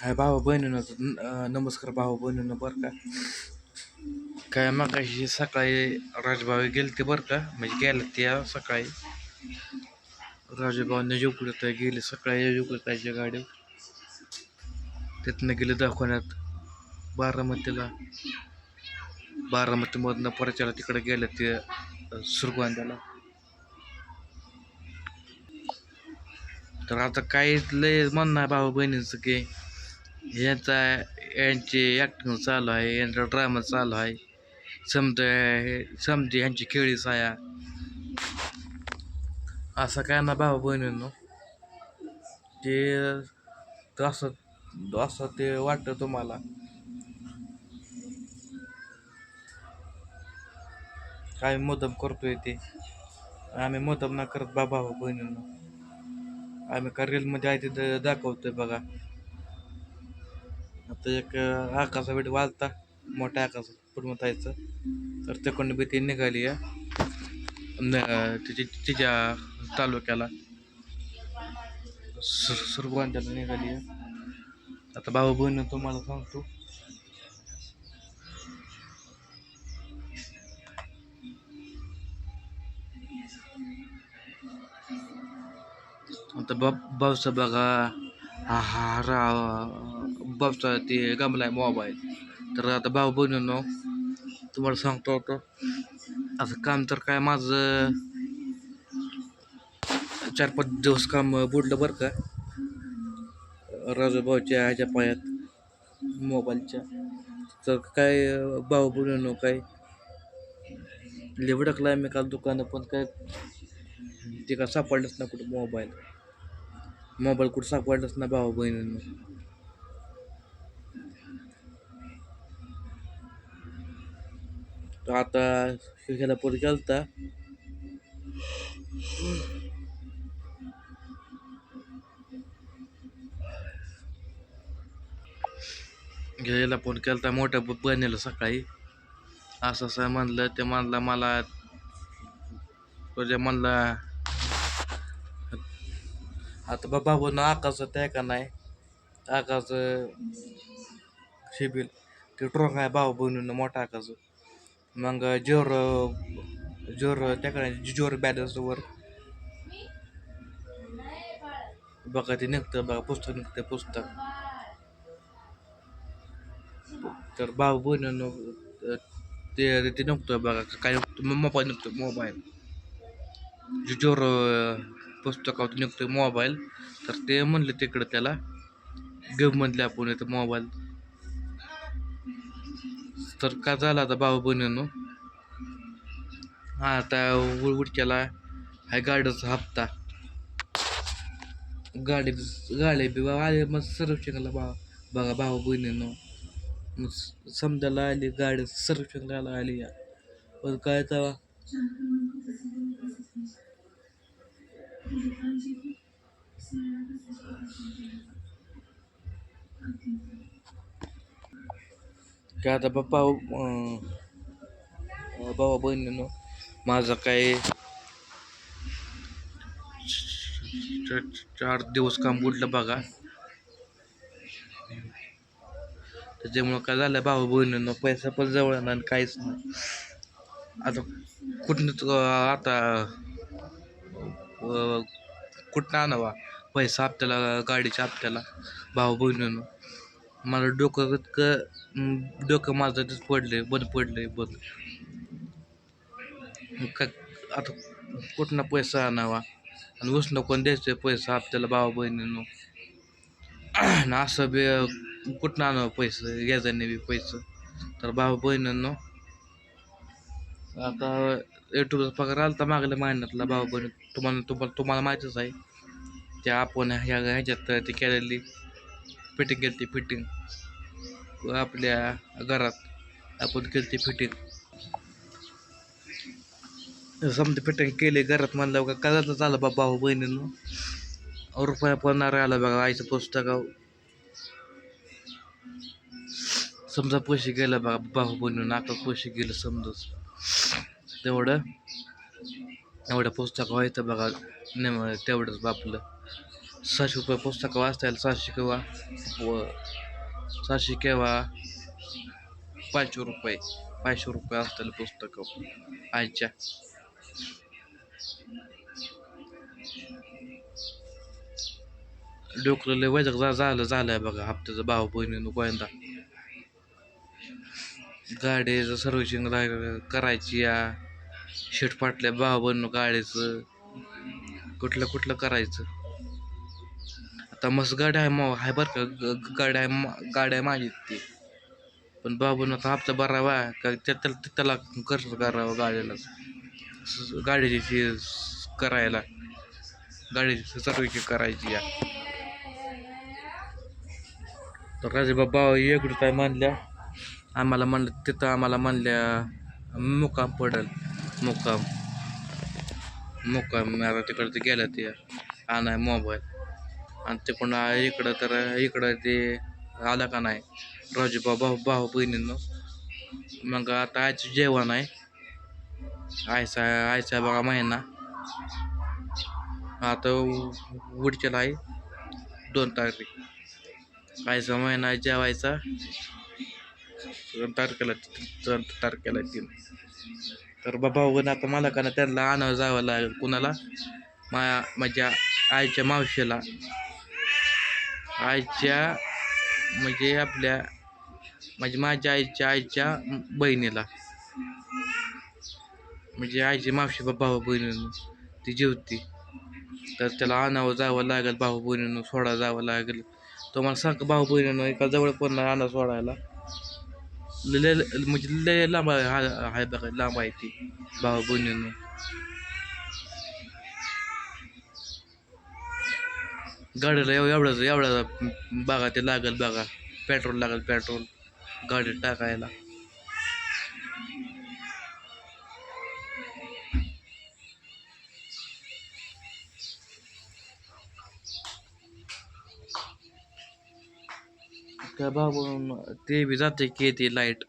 हाय बाबा बहिणीनं नमस्कार भाऊ बहिणीनं बरं का? काय मागाशी सकाळी राजभाऊ गेले ते बरं का? म्हणजे गेले त्या सकाळी. राजभाऊने जोकडत गेले सकाळी जोकडताच्या गाडी तिथनं गेले दाखवण्यात बारामतीला. बारामतीमधनं परच्याला तिकडे गेले ते सुरगोंद्याला. तर आता काही लय म्हणणं आहे भाऊ बहिणींचं की यांचा यांची ॲक्टिंग चालू आहे यांचा ड्रामा चालू आहे. समजा हे समजे ह्यांची खेळी साया. असं काय ना भाऊ बहिणींनो ते असं असं ते वाटतं तुम्हाला. काय मोदम करतोय ते. आम्ही मोदम ना करत बा भाऊ बहिणींनो. आम्ही का रीलमध्ये आहे तिथं दाखवतोय बघा. तर एक आकाचा भेट वाजता मोठ्या आकाचा पुरमतायचं तर तिकडून बी ती निघाली तिची तिच्या तालुक्याला सुरगवांच्याला निघाली आता भाऊ बहिण तुम्हाला सांगतो. आता बाब बाबसा बघा. हा हा राव. बाबचा ते गमला आहे मोबाईल. तर आता भाऊ बहिणींनो तुम्हाला सांगतो होतो असं काम तर काय माझं चार पाच दिवस काम बुडलं बरं का. राजूभाऊच्या ह्याच्या पायात मोबाईलच्या. तर काय भाऊ बहिणींनो काय लिवडकला मी काल दुकानं पण काय ते का सापडलंच ना कुठं मोबाईल. मोबाईल कुठं सापडलंच ना भाऊ बहिणींना. तर आता ह्याला पुढे गेलता. घ्यायला फोन केला मोठ्या बनेल सकाळी. असं असं म्हणलं ते म्हणलं मला तुझ्या म्हणला आता बाबा बोन आकाश त्या का नाही? आकाचं शिबिल ते ट्रॉंग आहे भाऊ बनून मोठा आकाचं मग जोर जोर करायचं जोर बॅलन्सवर बघा ते निघतं बघा पुस्तक निघतं पुस्तक. तर भाऊ बहिणीनं ते ते निघतोय बघा काय मोबाईल निघतो मोबाईल. जोर पुस्तकावर निघतोय मोबाईल तर ते म्हणलं तिकडं त्याला गेम म्हणले आपण इथं मोबाईल. तर का झाला आता भाऊ बहिणीनं? हा आता उडक्याला हाय गाडीचा हप्ता. गाडी गाडी बी आले मग सर्व्हिसिंगला भाव बघा भाऊ बहिणीनं. मग समजायला आली गाडी सर्व्हिसिंगला आली या. पण काय तेव्हा काय आता बाप्पा भावा बहिणीनं माझा काय चार दिवस काम बुडलं बघा. त्याच्यामुळं काय झालं भाऊ बहिणीनं पैसा पण जवळ आणि काहीच नाही. आता कुठनं आता कुठनं आणावा? पैसा हप्त्याला गाडीच्या हप्त्याला भाऊ बहिणीनं. मला डोकं इतकं डोकं माझं तिथं आहे बंद पडले बंद. का आता कुठनं पैसा आणावा? आणि उसनं कोण द्यायचं पैसा आपल्याला भाऊ बहिणीनं? आणि असं बी कुठनं आणावं पैसे घ्यायचं बी पैसे? तर भाऊ बहिणींनो आता युट्यूबचा पगार आला तर मागल्या महिन्यातला भाऊ बहिणी तुम्हाला तुम्हाला तुम्हाला माहितीच आहे. त्या आपण ह्या ह्याच्यात ती केलेली फिटिंग केली ती फिटिंग. आपल्या घरात आपण केली ती फिटिंग. समजा फिटिंग केली घरात म्हणलं का कदाच आलं बा भाऊ बहिणीनं? रुपया पडणार आला बघा आईचं पुस्तकाव समजा पैसे गेलं बघा भाऊ बहिणीनं आता पैसे गेलं समजाच. तेवढं एवढं पुस्तक व्हायचं बघा नेम तेवढंच बापलं सहाशे रुपये पुस्तकं वाचता येईल सहाशे किंवा सहाशे केव्हा पाचशे रुपये पाचशे रुपये असतील पुस्तकं. आजच्या डोकलं लय वैजक झालं झालंय बघा. हप्त्याचं भाऊ बहिणीनं गोयंदा. गाडीचं सर्व्हिसिंग करायची या. शेट फाटल्या भाव बहिणीनं गाडीचं. कुठलं कुठलं करायचं? आता मस्त गाडी आहे मग आहे बरं का? ग- गाड्या आहे मा- आहे माझी ती. पण बाबून आता हप्ता भरावा का त्या- त्याला त्याला खर्च करावा गाड्याला गाडीची करायला. गाडीची सर्व्हिसिंग करायची या. तर राजे बाबा एकडं काय मानल्या आम्हाला म्हणलं तिथं आम्हाला म्हणल्या मुकाम पडेल. मुकाम मुकाम आता तिकडं ते गेला ते आणाय मोबाईल. आणि तिकडून पुन्हा इकडं तर इकडं ते आलं का नाही? राजूबा भाऊ भाऊ बहिणीनं. मग आता आयचं जेवण आहे. आयचा आयचा बघा महिना. आता उडचेला आहे. दोन तारीख. आयचा महिना जेवायचा. दोन तारखेला दोन तारखेला तीन. तर बाबा आता मला का ना त्यांना आणावं जावं लागेल कुणाला? मा माझ्या आईच्या मावशीला. आईच्या म्हणजे आपल्या म्हणजे माझ्या आईच्या आईच्या बहिणीला. म्हणजे आईची मावशी भाऊ बहिणीनं ती जेवती. तर त्याला आणावं जावं लागेल भाऊ बहिणीनं सोडा जावं लागेल. तो मला सांग भाऊ बहिणीनं एका जवळ पण नाही आणा सोडायला. लय म्हणजे लय लांब आहे हा- आहे बघा लांब आहे ती भाऊ बहिणीनं. गाडीला एव एवढंच एवढा बघा ते लागेल बघा. पेट्रोल लागेल पेट्रोल. गाडीत टाकायला. त्या बाबू ते बी जाते की ती लाइट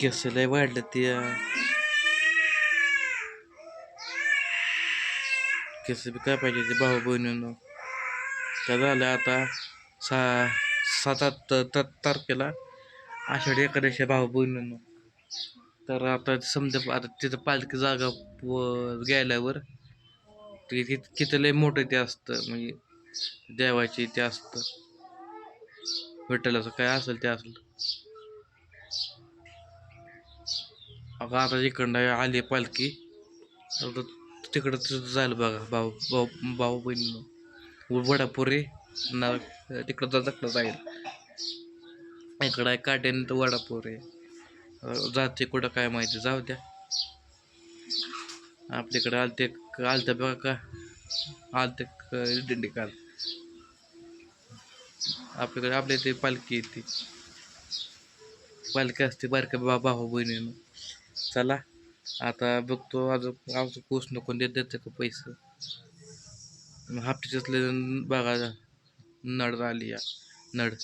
केस लय वाढलं ते. केस बी काय पाहिजे ते भाऊ बहिणीनं. त्या झाल्या आता सा सात आठ तारखेला आषाढी एकादशी भाऊ बहिणीनं. तर आता समजा आता तिथं पालखी जागा गेल्यावर ते तिथं लय मोठं ते असतं म्हणजे देवाची ते असतं. विठ्ठलाचं काय असेल ते असेल. अगं आता इकडनं आली पालखी. तिकडं तिथं झालं बघा भाऊ भाऊ भाऊ बहिणीनं वडापुरी ना तिकडं जा तिकडं जाईल. इकडं आहे काट्याने तर वडापूर आहे जाते कुठं काय माहिती जाऊ द्या. आपल्याकडे आलते आलते बघा का? आलते क- दिंडी काल. आपल्याकडे आपल्या इथे पालखी येते. पालखी असते बारक्या बाबा भाऊ बहिणीनं. चला. आता बघतो अजून आमचं पोच नको देत देते का पैसे. हप्त्याच्यातले बघा नड आली या नड.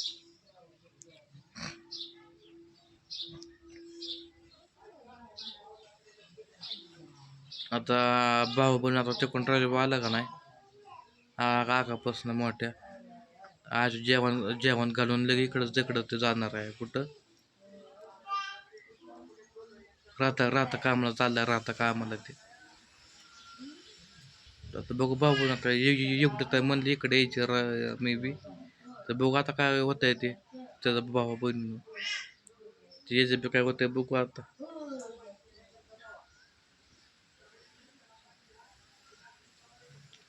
आता भाऊ बहीण आता तिकडून ट्रॉली आला का नाही? काकापासून मोठ्या. आज जेवण जेवण घालून लगे इकडं तिकडं ते जाणार आहे. कुठं? राहता राहता कामाला चाललं राहता कामाला ते. आता बघू भाऊ आता. एवढं काय म्हणलं इकडे यायचे मे बी. तर बघू आता काय होत आहे ते. त्याचा भावा बहीण ते याचं बी काय होत आहे बघू आता.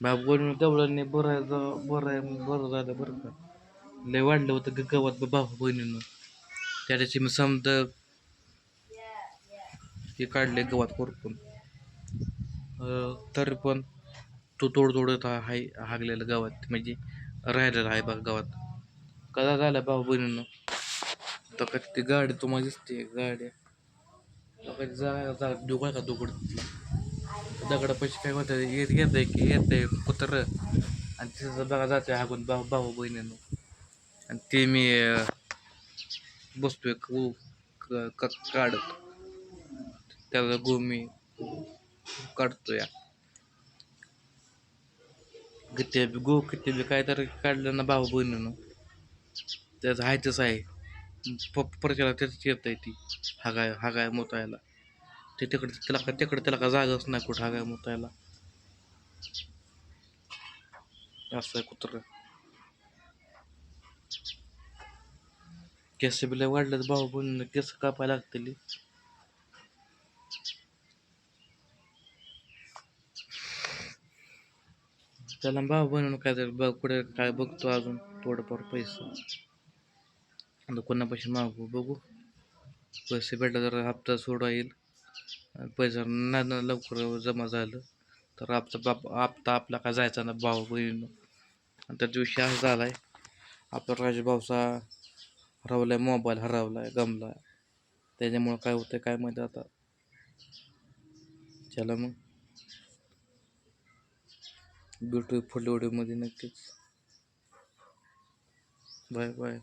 बाबू बहीण तेवढं नाही बरं बरं बरं झालं बरं का. लय वाढलं होतं गवत भाऊ बहिणीनं. त्या दिवशी मी समजा ते काढले गवत कोरपून तर पण तो तोड तोडत हाय हागलेलं गावात म्हणजे राहिलेलं आहे बघ गावात. कदा झाला भाऊ बहिणीनं? तर का ती गाडी तुम्हाला दिसते गाड्या तो कधी जा जा दुगळ का दुगड दगडा पैसे काय म्हणतात? येत येत आहे की येत आहे कुत्र. आणि तिथं बघा जाते हागून भाऊ भाऊ बहिणीनं. आणि ते मी अं, बसतोय क- क- क- काढत. त्याला गो मी काढतो या किती बी गो किती बी काय तर काढलं ना भाऊ बहिणीनं. त्याचं आहे तसं आहे. प त्याच येत आहे ती हागाय हागाय मोतायला. ते तिकडे त्याला का तिकडे त्याला का जागाच नाही कुठं हागाय मोतायला. असं आहे कुत्रं. केस बिला वाढलं तर भाऊ बहिणीनं केस कापायला लागतील. त्याला भाऊ बहिणीनं काय तर बघ पुढे काय बघतो अजून थोडंफार पैसे. आता कोणापाशी मागू बघू. पैसे भेटला तर हप्ता सोडा येईल. आणि पैसा नाही ना लवकर जमा झालं तर हप्ता बाप हप्ता आपला काय जायचा ना भाऊ बहिणीनं. आणि त्या दिवशी असं झाला आहे आपला राजभाऊचा आहे मोबाईल हरवला आहे गमला त्याच्यामुळं काय होतं काय माहिती आता. चला मग. भेटू पुढल्या व्हिडिओमध्ये नक्कीच. Bye bye.